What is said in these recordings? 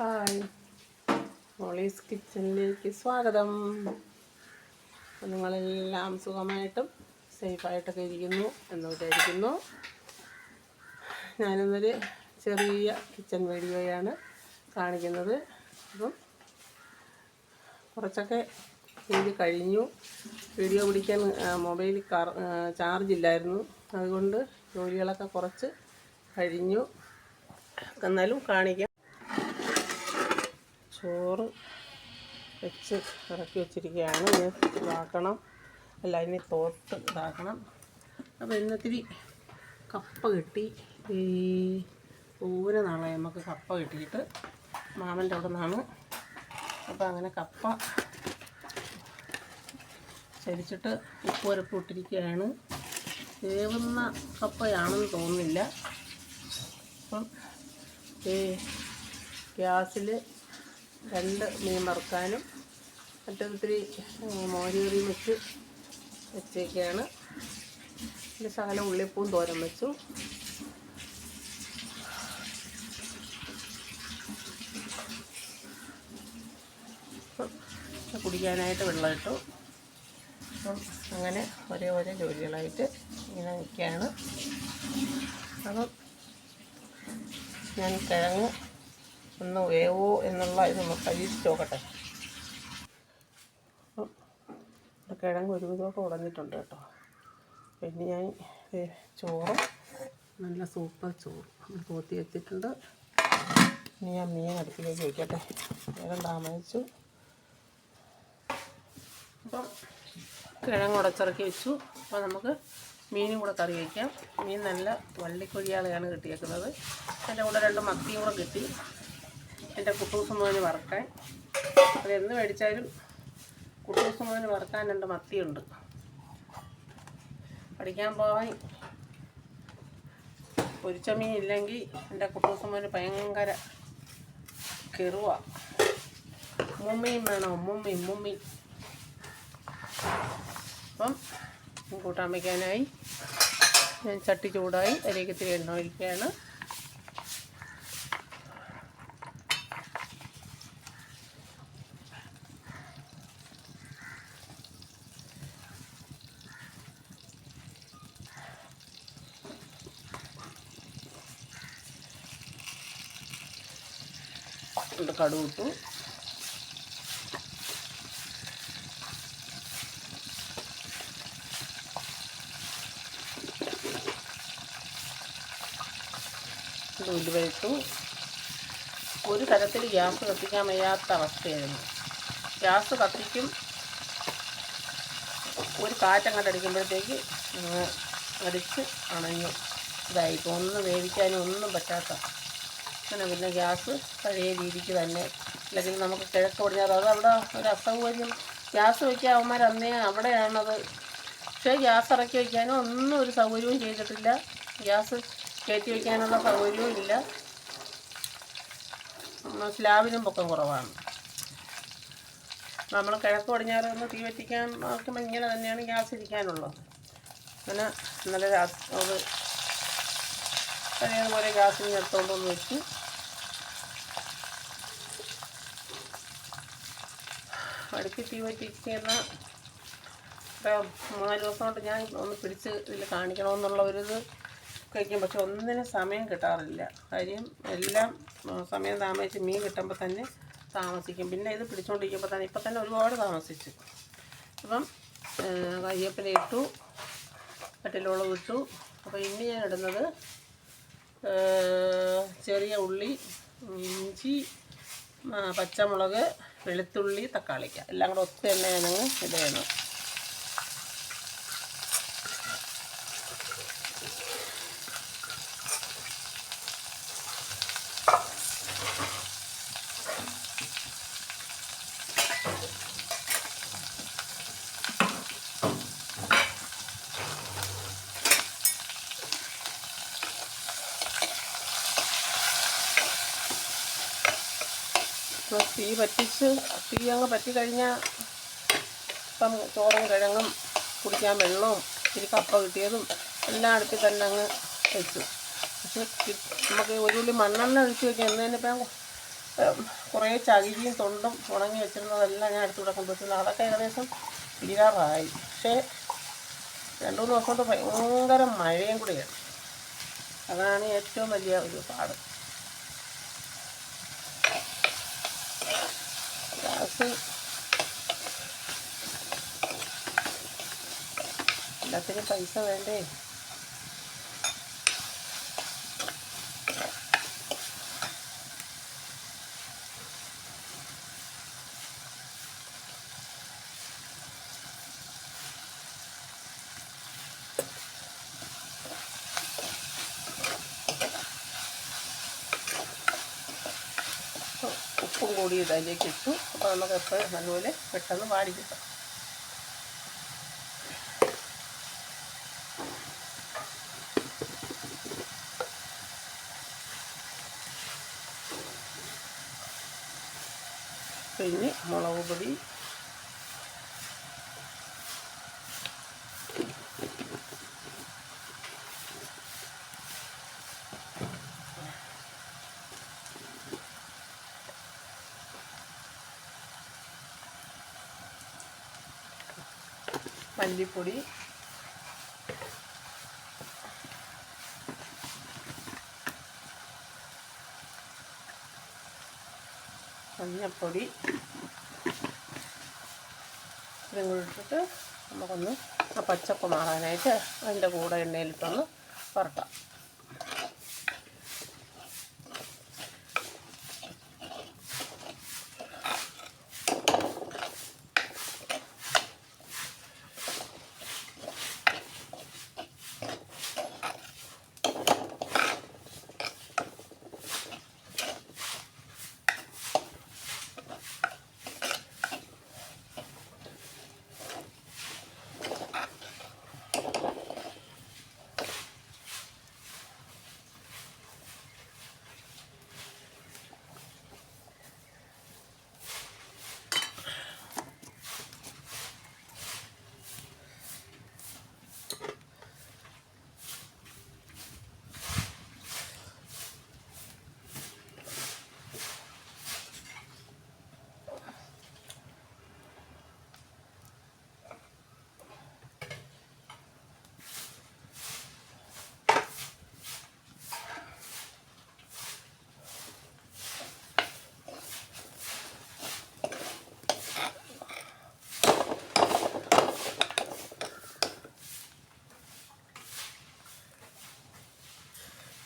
Hi. Molly's കിച്ചണിലേക്ക് സ്വാഗതം. നിങ്ങളെല്ലാം സുഖമായിട്ടും സേഫായിട്ടൊക്കെ ഇരിക്കുന്നു എന്ന് വിചാരിക്കുന്നു. ഞാനിന്നൊരു ചെറിയ കിച്ചൺ വീഡിയോയാണ് കാണിക്കുന്നത്. അപ്പം കുറച്ചൊക്കെ ചെയ്ത് കഴിഞ്ഞു. വീഡിയോ പിടിക്കാൻ മൊബൈൽ ചാർജ് ഇല്ലായിരുന്നു. അതുകൊണ്ട് ജോലികളൊക്കെ കുറച്ച് കഴിഞ്ഞു. എന്നാലും കാണിക്കാം. ചോറ് വെച്ച് ഇറക്കി വെച്ചിരിക്കുകയാണ്. ഇനി ഇതാക്കണം. അല്ല ഇനി തോട്ട് ഇതാക്കണം. അപ്പോൾ ഇന്നത്തിരി കപ്പ കിട്ടി. ഈ ഊര നാളെ നമുക്ക് കപ്പ കിട്ടിയിട്ട് മാമന്റെ അവിടെ നിന്നാണ്. അപ്പോൾ അങ്ങനെ കപ്പ ചരിച്ചിട്ട് ഉപ്പുരപ്പ് ഇട്ടിരിക്കുകയാണ്. വേവുന്ന കപ്പയാണെന്ന് തോന്നുന്നില്ല. അപ്പം ഈ ഗ്യാസിൽ രണ്ട് മീൻ വറുക്കാനും മറ്റൊത്തിരി മോരുകറിയും വെച്ച് വെച്ചേക്കാണ്. പിന്നെ ശകലം ഉള്ളിപ്പൂവും തോരൻ വെച്ചു. കുടിക്കാനായിട്ട് വെള്ളം ഇട്ടു. അപ്പം അങ്ങനെ ഒരേ ഒരേ ജോലികളായിട്ട് ഇങ്ങനെ നിൽക്കുകയാണ്. അപ്പം ഞാൻ കിഴങ്ങ് ഒന്ന് വേവോ എന്നുള്ള ഇത് നമുക്ക് പരീക്ഷിച്ച് നോക്കട്ടെ. കിഴങ്ങ് ഒരുവിധമൊക്കെ ഉടഞ്ഞിട്ടുണ്ട് കേട്ടോ. പിന്നെ ഞാൻ ചോറും നല്ല സൂപ്പർ ചോറും പോത്തി വെച്ചിട്ടുണ്ട്. ഇനി ഞാൻ മീൻ അടുപ്പിലേക്ക് വയ്ക്കട്ടെ. വേഗം താമസിച്ചു. അപ്പം കിഴങ്ങ് ഉടച്ചിറക്കി വെച്ചു. അപ്പോൾ നമുക്ക് മീനും കൂടെ കറി വയ്ക്കാം. മീൻ നല്ല വള്ളിക്കൊഴിയാളെയാണ് കിട്ടിയേക്കുന്നത്. അതിന്റെ കൂടെ രണ്ട് മത്തിയും കൂടെ കിട്ടി. എന്റെ കുട്ടൂസ് മോന് വറുക്കാൻ. അത് എന്ന് മേടിച്ചാലും കുട്ടൂസ് മോന് വറുക്കാൻ രണ്ട് മത്തിയുണ്ട്. പഠിക്കാൻ പോകാൻ പൊരിച്ച മീൻ ഇല്ലെങ്കിൽ എന്റെ കുട്ടൂസ് മോന് ഭയങ്കര കെറുവ. ഉമ്മുമ്മയും വേണം? ഉമ്മുമ്മി ഉമ്മുമ്മി അപ്പം കൂട്ടാൻ വയ്ക്കാനായി. ഞാൻ ചട്ടി ചൂടായി അതിലേക്ക് എണ്ണ ഒഴിക്കുകയാണ് ഉണ്ട് കടുക് ഇട്ടു ഉലുവ ഒരു തരത്തിൽ ഗ്യാസ് കത്തിക്കാൻ വയ്യാത്ത അവസ്ഥയായിരുന്നു. ഗ്യാസ് കത്തിക്കും. ഒരു കാറ്റങ്ങോട്ട് അടിക്കുമ്പോഴത്തേക്ക് അടിച്ച് അണഞ്ഞു. ഇതായിരിക്കും ഒന്നും വേവിക്കാനും ഒന്നും പറ്റാത്ത അങ്ങനെ പിന്നെ ഗ്യാസ് പഴയ രീതിക്ക് തന്നെ. അല്ലെങ്കിൽ നമുക്ക് കിഴക്ക് പടിഞ്ഞാറ് അത് അവിടെ ഒരു അസൗകര്യം. ഗ്യാസ് വയ്ക്കാൻ അവന്മാർ അന്നേ അവിടെയാണത്. പക്ഷേ ഗ്യാസ് ഇറക്കി വയ്ക്കാനും ഒന്നും ഒരു സൗകര്യവും ചെയ്തിട്ടില്ല. ഗ്യാസ് കയറ്റി വയ്ക്കാനുള്ള സൗകര്യവും ഇല്ല. സ്ലാബിനും പൊക്കം കുറവാണ്. നമ്മൾ കിഴക്ക് പടിഞ്ഞാറ് ഒന്ന് തീ വറ്റിക്കാൻ നോക്കുമ്പോൾ ഇങ്ങനെ തന്നെയാണ് ഗ്യാസ് ഇരിക്കാനുള്ളത്. അങ്ങനെ ഇന്നലെ രാത്രി അത് പഴയതുപോലെ ഗ്യാസിന് എടുത്തുകൊണ്ട് വെച്ച് വെച്ചു അടുക്കി തീ വറ്റിക്കുന്ന ഇപ്പം മൂന്നാൽ ദിവസം കൊണ്ട് ഞാൻ ഒന്ന് പിടിച്ച് ഇതിൽ കാണിക്കണമെന്നുള്ള ഒരു ഇത് കഴിക്കും. പക്ഷെ ഒന്നിനും സമയം കിട്ടാറില്ല. കാര്യം എല്ലാം സമയം താമസിച്ച് മീൻ കിട്ടുമ്പോൾ തന്നെ താമസിക്കും. പിന്നെ ഇത് പിടിച്ചുകൊണ്ടിരിക്കുമ്പോൾ തന്നെ ഇപ്പം തന്നെ ഒരുപാട് താമസിച്ചു. അപ്പം കയ്യപ്പന ഇട്ടു കട്ടിലോളം ഇട്ടു അപ്പോൾ ഇനി ഞാൻ ഇടുന്നത് ചെറിയ ഉള്ളി ഇഞ്ചി പച്ചമുളക് വെളുത്തുള്ളി തക്കാളിക്ക. എല്ലാം കൂടെ ഒത്തു തന്നെ ഞാനങ്ങ് ഇടണം അപ്പോൾ തീ പറ്റിച്ച് തീ അങ്ങ് പറ്റി കഴിഞ്ഞാൽ ഇപ്പം ചോറും കിഴങ്ങും കുടിക്കാൻ വെള്ളവും ഇത്തിരി കപ്പ കിട്ടിയതും എല്ലാം അടുപ്പിൽ തന്നെ അങ്ങ് വെച്ചു. പക്ഷെ നമുക്ക് ഒരു ഉള്ളി മണ്ണെണ്ണ ഒഴിച്ച് വയ്ക്കാം എന്നതിനിപ്പം കുറേ ചകിരിയും തൊണ്ടും ഉണങ്ങി വെച്ചിരുന്നതെല്ലാം ഞാൻ അടുത്തൂടെ കൊണ്ടുവച്ചിരുന്നു അതൊക്കെ ഏകദേശം തീരാറായി. പക്ഷേ രണ്ട് മൂന്ന് ദിവസം കൊണ്ട് ഭയങ്കര മഴയും കൂടിയാണ്. അതാണ് ഏറ്റവും വലിയ ഒരു പാട്. ഗ്യാസ് എല്ലാത്തിനും പൈസ വേണ്ടേ? ഉപ്പും കൂടി ഇതിലേക്ക് ഇട്ടു. അപ്പോൾ നമുക്ക് എപ്പോഴും നല്ലപോലെ പെട്ടെന്ന് വാടി കിട്ടും. പിന്നെ മുളക് പൊടി മല്ലിപ്പൊടി. മഞ്ഞപ്പൊടി. ഇതും കൂടി ഇട്ടിട്ട് നമുക്കൊന്ന് ആ പച്ചപ്പ് മാറാനായിട്ട് അതിന്റെ കൂടെ എണ്ണയിലിട്ടൊന്ന് വറട്ടാം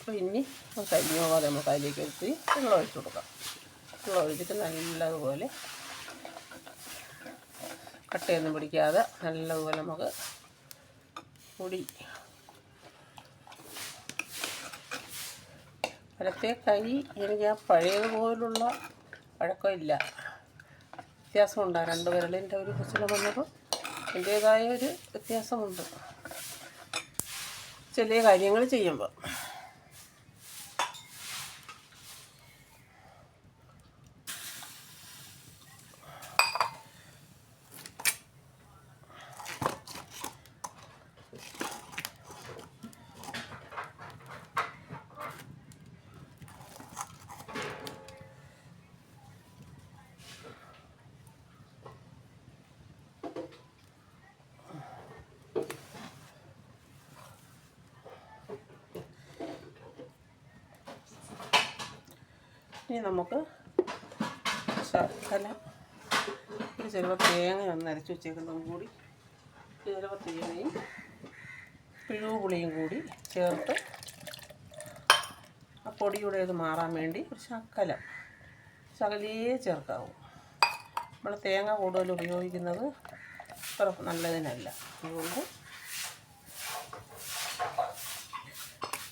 അപ്പോൾ ഇനി കരിഞ്ഞ പോലെ നമുക്ക് അതിലേക്ക് എടുത്ത് വെള്ളം ഒഴിച്ച് കൊടുക്കാം. വെള്ളം ഒഴിച്ചിട്ട് നല്ലതുപോലെ കട്ടയൊന്നും പിടിക്കാതെ നല്ലതുപോലെ നമുക്ക് പൊടി പഴത്തെ കൈ എനിക്ക് ആ പഴയതുപോലുള്ള പഴക്കമില്ല. വ്യത്യാസമുണ്ട്. ആ രണ്ട് വിരലിന്റെ ഒരു കുശലം വന്നപ്പോൾ എന്റേതായ ഒരു വ്യത്യാസമുണ്ട്. ചെറിയ കാര്യങ്ങൾ ചെയ്യുമ്പോൾ. ഇനി നമുക്ക് ശർക്കര ഇത് ചിലപ്പോൾ തേങ്ങ ഒന്ന് അരച്ച് വെച്ചേക്കുന്നതും കൂടി ചിലപ്പോൾ തേങ്ങയും പിഴുവ് പുളിയും കൂടി ചേർത്ത് ആ പൊടിയുടെ ഇത് മാറാൻ വേണ്ടി ഒരു ശക്കലം ശകലേ ചേർക്കാവൂ. നമ്മൾ തേങ്ങ കൂടുതൽ ഉപയോഗിക്കുന്നത് അത്ര നല്ലതിനല്ല. അതുകൊണ്ട്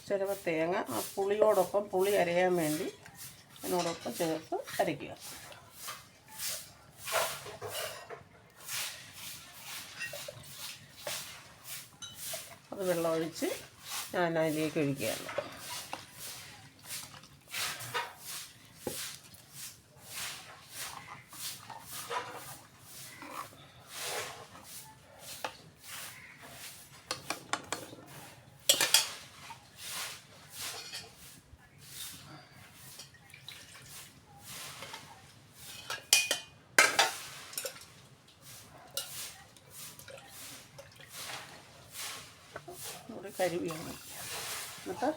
ചിലപ്പോൾ തേങ്ങ ആ പുളിയോടൊപ്പം പുളി അരയാൻ വേണ്ടി അതിനോടൊപ്പം ചേർത്ത് അരയ്ക്കുക. അത് വെള്ളമൊഴിച്ച് ഞാൻ അതിലേക്ക് ഒഴിക്കുകയാണ്. കരുവിയാണ് എന്നിട്ട്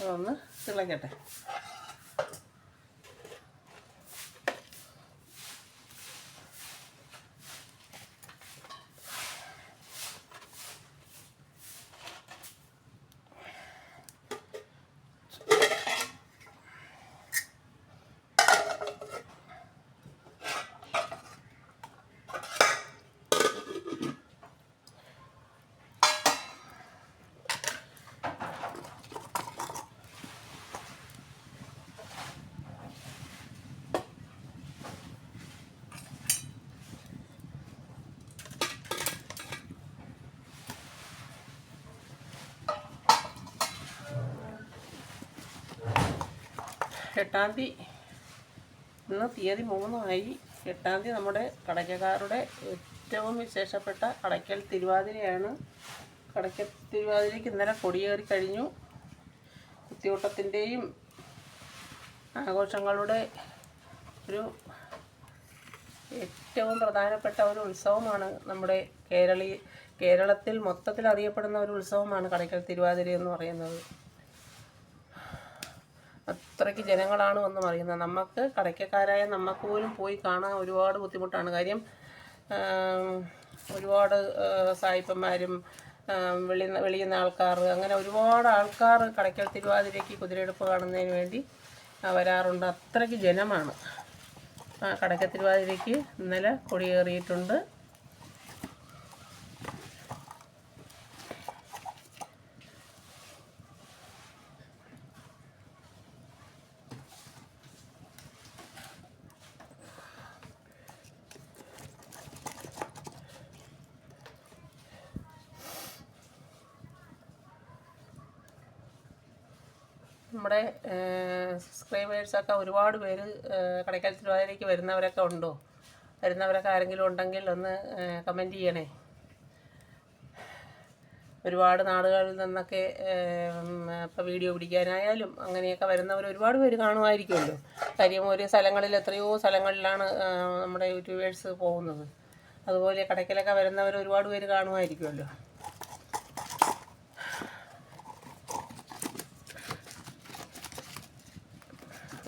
അതൊന്ന് തിളക്കട്ടെ. എട്ടാം തീയതി ഇന്ന് തീയതി മൂന്നായി. എട്ടാം തീയതി നമ്മുടെ കടയ്ക്കക്കാരുടെ ഏറ്റവും വിശേഷപ്പെട്ട കടയ്ക്കൽ തിരുവാതിരയാണ്. കടയ്ക്കൽ തിരുവാതിരയ്ക്ക് ഇന്നലെ കൊടിയേറി കഴിഞ്ഞു. കുത്തിയോട്ടത്തിന്റെയും ആഘോഷങ്ങളുടെ ഒരു ഏറ്റവും പ്രധാനപ്പെട്ട ഒരു ഉത്സവമാണ് നമ്മുടെ കേരളീ കേരളത്തിൽ മൊത്തത്തിൽ അറിയപ്പെടുന്ന ഒരു ഉത്സവമാണ് കടയ്ക്കൽ തിരുവാതിര എന്ന് പറയുന്നത്. അത്രയ്ക്ക് ജനങ്ങളാണ് വന്ന് അറിയുന്നത് നമുക്ക് കടയ്ക്കക്കാരായ നമുക്ക് പോലും പോയി കാണാൻ ഒരുപാട് ബുദ്ധിമുട്ടാണ്. കാര്യം ഒരുപാട് സായിപ്പന്മാരും വെളി വെളിയിൽ ആൾക്കാർ അങ്ങനെ ഒരുപാട് ആൾക്കാർ കടയ്ക്കൽ തിരുവാതിരയ്ക്ക് കുതിരയെടുപ്പ് കാണുന്നതിന് വേണ്ടി വരാറുണ്ട്. അത്രയ്ക്ക് ജനമാണ്. കടയ്ക്കൽ തിരുവാതിരയ്ക്ക് ഇന്നലെ കൊടിയേറിയിട്ടുണ്ട്. നമ്മുടെ സബ്സ്ക്രൈബേഴ്സൊക്കെ ഒരുപാട് പേര് കടയ്ക്കൽ തിരുവാതിരയ്ക്ക് വരുന്നവരൊക്കെ ഉണ്ടോ? വരുന്നവരൊക്കെ ആരെങ്കിലും ഉണ്ടെങ്കിൽ ഒന്ന് കമന്റ് ചെയ്യണേ. ഒരുപാട് നാടുകളിൽ നിന്നൊക്കെ ഇപ്പോൾ വീഡിയോ പിടിക്കാനായാലും അങ്ങനെയൊക്കെ വരുന്നവർ ഒരുപാട് പേര് കാണുമായിരിക്കുമല്ലോ. കാര്യം ഒരു സ്ഥലങ്ങളിൽ എത്രയോ സ്ഥലങ്ങളിലാണ് നമ്മുടെ യൂട്യൂബേഴ്സ് പോകുന്നത്. അതുപോലെ കടയ്ക്കലൊക്കെ വരുന്നവർ ഒരുപാട് പേര് കാണുമായിരിക്കുമല്ലോ.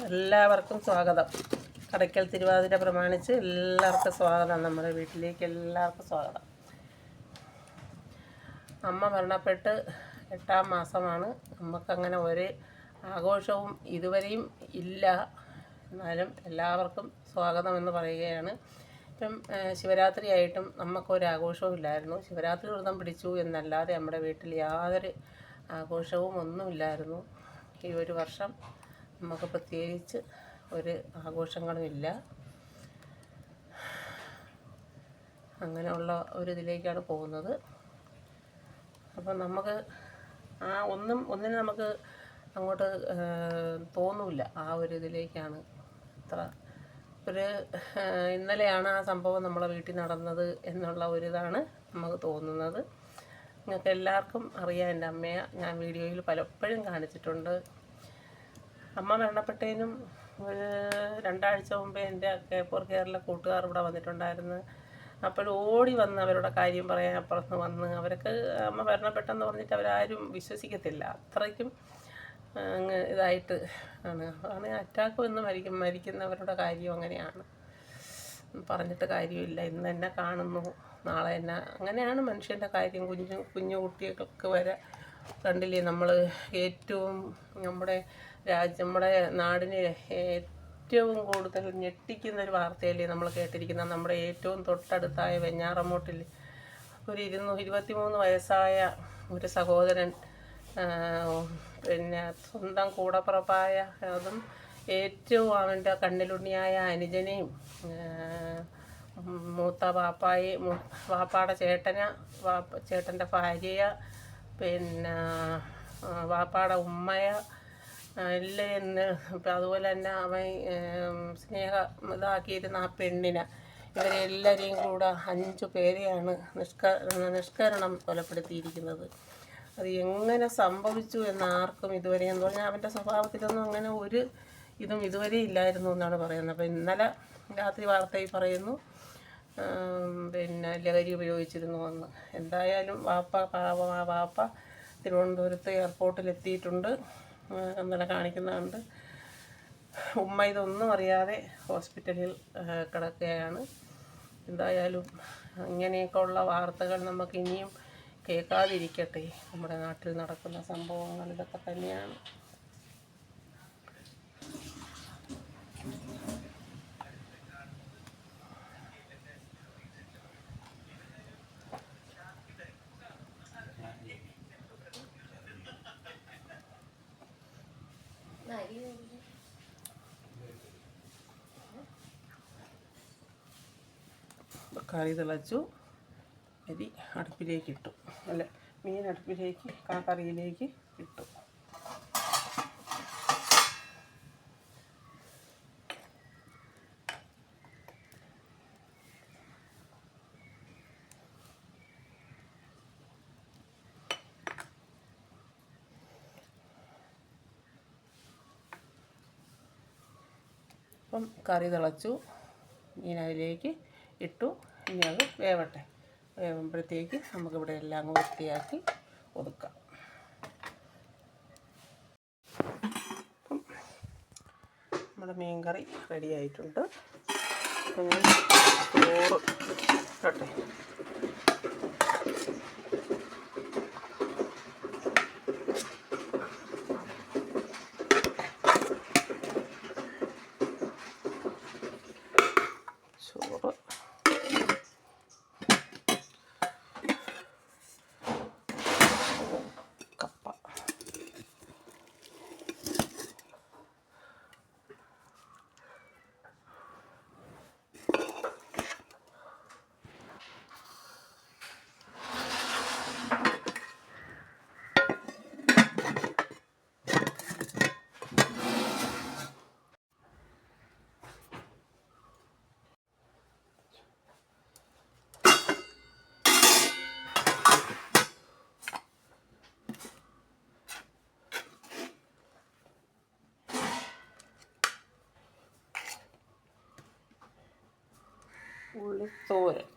എല്ലാവർക്കും സ്വാഗതം. കടയ്ക്കൽ തിരുവാതിര പ്രമാണിച്ച് എല്ലാവർക്കും സ്വാഗതം. നമ്മുടെ വീട്ടിലേക്ക് എല്ലാവർക്കും സ്വാഗതം. അമ്മ മരണപ്പെട്ട് എട്ടാം മാസമാണ്. നമുക്കങ്ങനെ ഒരു ആഘോഷവും ഇതുവരെയും ഇല്ല. എന്നാലും എല്ലാവർക്കും സ്വാഗതം എന്ന് പറയുകയാണ്. ഇപ്പം ശിവരാത്രി ആയിട്ടും നമുക്കൊരു ആഘോഷവും ഇല്ലായിരുന്നു. ശിവരാത്രി വ്രതം പിടിച്ചു എന്നല്ലാതെ നമ്മുടെ വീട്ടിൽ യാതൊരു ആഘോഷവും ഒന്നുമില്ലായിരുന്നു. ഈ ഒരു വർഷം നമുക്ക് പ്രത്യേകിച്ച് ഒരു ആഘോഷങ്ങളുമില്ല. അങ്ങനെയുള്ള ഒരു ഇതിലേക്കാണ് പോകുന്നത്. അപ്പം നമുക്ക് ആ ഒന്നും ഒന്നിനും നമുക്ക് അങ്ങോട്ട് തോന്നില്ല. ആ ഒരു ഇതിലേക്കാണ് അത്ര ഒരു ഇന്നലെയാണ് ആ സംഭവം നമ്മളെ വീട്ടിൽ നടന്നത് എന്നുള്ള ഒരിതാണ് നമുക്ക് തോന്നുന്നത്. നിങ്ങൾക്ക് എല്ലാവർക്കും അറിയാം എന്റെ അമ്മയെ. ഞാൻ വീഡിയോയിൽ പലപ്പോഴും കാണിച്ചിട്ടുണ്ട്. അമ്മ മരണപ്പെട്ടതിനും ഒരു രണ്ടാഴ്ച മുമ്പേ എന്റെ കെ ഫോർ കെയറിലെ കൂട്ടുകാർ ഇവിടെ വന്നിട്ടുണ്ടായിരുന്നു. അപ്പോൾ ഓടി വന്ന് അവരുടെ കാര്യം പറയാൻ അപ്പുറത്ത് വന്ന് അവരൊക്കെ അമ്മ മരണപ്പെട്ടെന്ന് പറഞ്ഞിട്ട് അവരാരും വിശ്വസിക്കത്തില്ല. അത്രയ്ക്കും അങ്ങ് ഇതായിട്ട് ആണ്. ആണ് അറ്റാക്ക് വന്ന് മരിക്കും മരിക്കുന്നവരുടെ കാര്യം അങ്ങനെയാണ്. പറഞ്ഞിട്ട് കാര്യമില്ല. ഇന്ന് എന്നെ കാണുന്നു നാളെ എന്നെ അങ്ങനെയാണ് മനുഷ്യന്റെ കാര്യം. കുഞ്ഞു കുഞ്ഞു കുട്ടികൾക്ക് വരെ കണ്ടില്ലേ നമ്മൾ ഏറ്റവും നമ്മുടെ രാജ്യം നമ്മുടെ നാടിന് ഏറ്റവും കൂടുതൽ ഞെട്ടിക്കുന്ന ഒരു വാർത്തയല്ലേ നമ്മൾ കേട്ടിരിക്കുന്ന നമ്മുടെ ഏറ്റവും തൊട്ടടുത്തായ വെഞ്ഞാറമ്മൂട്ടിൽ ഒരു ഇരുന്നൂ ഇരുപത്തിമൂന്ന് വയസ്സായ ഒരു സഹോദരൻ പിന്നെ സ്വന്തം കൂടപ്പുറപ്പായ അതും ഏറ്റവും അവന്റെ കണ്ണിലുണ്ണിയായ അനുജനെയും മൂത്ത വാപ്പായി മൂ- വാപ്പാടെ ചേട്ടന വാപ്പ ചേട്ടന്റെ ഭാര്യയെ പിന്നെ വാപ്പാടെ ഉമ്മയ ഇപ്പം അതുപോലെ തന്നെ അവൻ സ്നേഹം സ്നേഹ ഇതാക്കിയിരുന്ന ആ പെണ്ണിനെ. ഇവരെല്ലാവരെയും കൂടെ അഞ്ചു പേരെയാണ് നിഷ്ക നിഷ്കരണം കൊലപ്പെടുത്തിയിരിക്കുന്നത്. അത് എങ്ങനെ സംഭവിച്ചു എന്ന് ആർക്കും ഇതുവരെ എന്ന് പറഞ്ഞാൽ അവന്റെ സ്വഭാവത്തിലൊന്നും അങ്ങനെ ഒരു ഇതും ഇതുവരെ ഇല്ലായിരുന്നു എന്നാണ് പറയുന്നത്. അപ്പോൾ ഇന്നലെ രാത്രി വാർത്തയിൽ പറയുന്നു പിന്നെ ലഹരി ഉപയോഗിച്ചിരുന്നു എന്ന്. എന്തായാലും വാപ്പ പാവം ആ വാപ്പ തിരുവനന്തപുരത്ത് എയർപോർട്ടിൽ എത്തിയിട്ടുണ്ട് ഇന്നലെ കാണിക്കുന്നുണ്ട് ഉമ്മ ഇതൊന്നും അറിയാതെ ഹോസ്പിറ്റലിൽ കിടക്കുകയാണ്. എന്തായാലും ഇങ്ങനെയൊക്കെ ഉള്ള വാർത്തകൾ നമുക്ക് ഇനിയും കേൾക്കാതിരിക്കട്ടെ. നമ്മുടെ നാട്ടിൽ നടക്കുന്ന സംഭവങ്ങൾ ഇതൊക്കെ തന്നെയാണ്. കറി തിളച്ചു. അരി അടുപ്പിലേക്ക് ഇട്ടു. അല്ല? മീൻ അടുപ്പിലേക്ക് ആ കറിയിലേക്ക് ഇട്ടു. അപ്പം കറി തിളച്ചു. മീൻ അതിലേക്ക് ഇട്ടു. ഇനി അത് വേവട്ടെ. വേവുമ്പോഴത്തേക്ക് നമുക്കിവിടെ എല്ലാം വൃത്തിയാക്കി ഒതുക്കാം. നമ്മുടെ മീൻകറി റെഡി ആയിട്ടുണ്ട്. ചോറ് ഇട്ടട്ടെ ചോറ് കപ്പ ഉള്ളിത്തോരൻ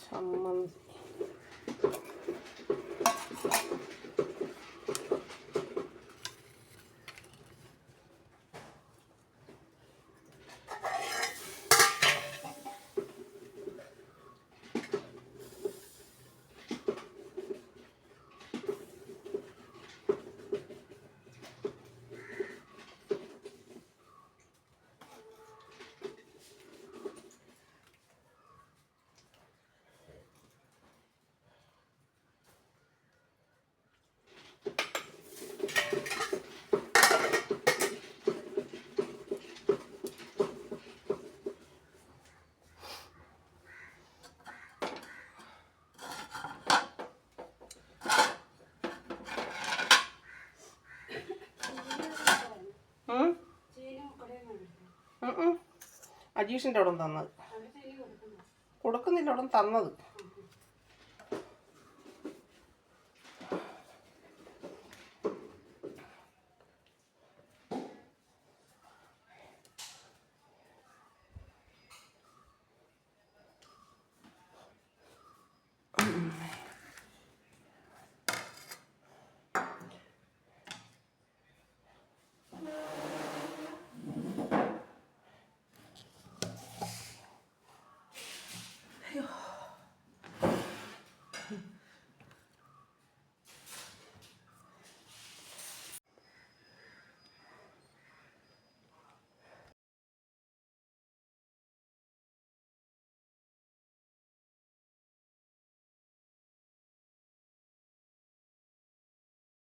ചമ്മന്തി. അജീഷിന്റെ അവിടെ തന്നത്. കൊടുക്കുന്നില്ല അവിടെ തന്നത്.